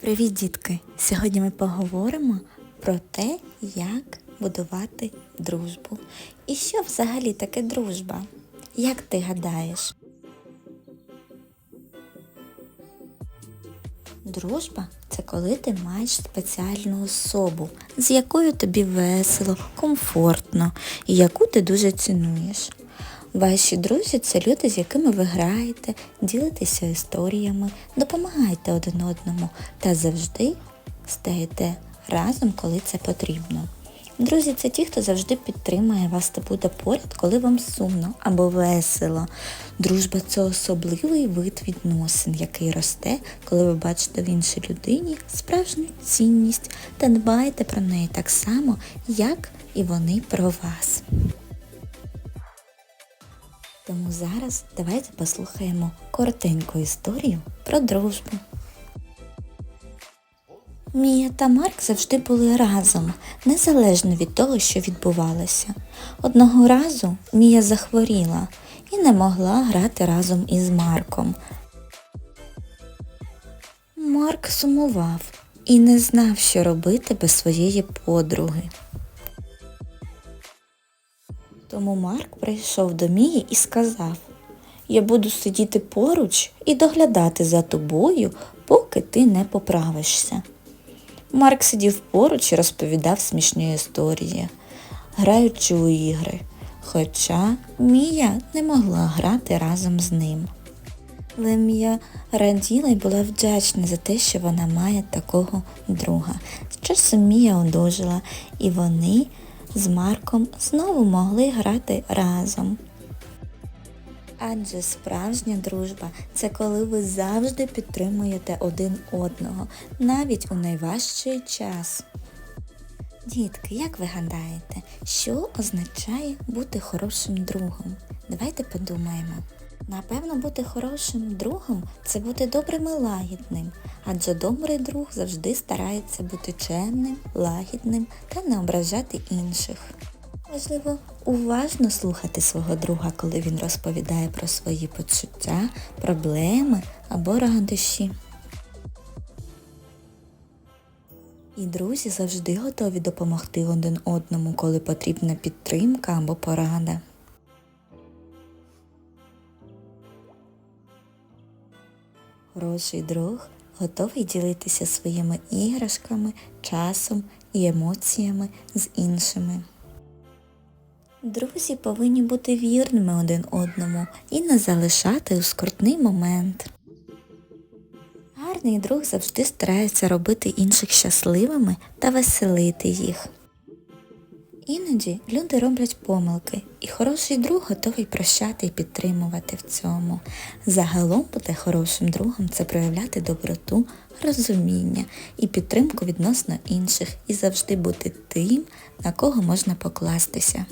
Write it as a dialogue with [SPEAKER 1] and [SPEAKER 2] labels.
[SPEAKER 1] Привіт, дітки! Сьогодні ми поговоримо про те, як будувати дружбу. І що взагалі таке дружба? Як ти гадаєш? Дружба це коли ти маєш спеціальну особу, з якою тобі весело, комфортно і яку ти дуже цінуєш. Ваші друзі це люди, з якими ви граєте, ділитеся історіями, допомагаєте один одному та завжди стаєте разом, коли це потрібно. Друзі, це ті, хто завжди підтримує вас та буде поряд, коли вам сумно або весело. Дружба це особливий вид відносин, який росте, коли ви бачите в іншій людині справжню цінність та дбаєте про неї так само, як і вони про вас. Тому зараз давайте послухаємо коротеньку історію про дружбу. Мія та Марк завжди були разом, незалежно від того, що відбувалося. Одного разу Мія захворіла і не могла грати разом із Марком. Марк сумував і не знав, що робити без своєї подруги. Тому Марк прийшов до Мії і сказав Я буду сидіти поруч і доглядати за тобою, поки ти не поправишся. Марк сидів поруч і розповідав смішні історії, граючи у ігри, хоча Мія не могла грати разом з ним. Але Мія раділа і була вдячна за те, що вона має такого друга. З часом Мія одужала, і вони з Марком знову могли грати разом. Адже справжня дружба це коли ви завжди підтримуєте один одного, навіть у найважчий час. Дітки, як ви гадаєте, що означає бути хорошим другом? Давайте подумаємо. Напевно, бути хорошим другом це бути добрим і лагідним, адже добрий друг завжди старається бути чемним, лагідним та не ображати інших. Важливо уважно слухати свого друга, коли він розповідає про свої почуття, проблеми або радощі. І друзі завжди готові допомогти один одному, коли потрібна підтримка або порада. Хороший друг готовий ділитися своїми іграшками, часом і емоціями з іншими. Друзі повинні бути вірними один одному і не залишати у скрутний момент. Гарний друг завжди старається робити інших щасливими та веселити їх. Іноді люди роблять помилки, і хороший друг готовий прощати і підтримувати в цьому. Загалом бути хорошим другом це проявляти доброту, розуміння і підтримку відносно інших і завжди бути тим, на кого можна покластися.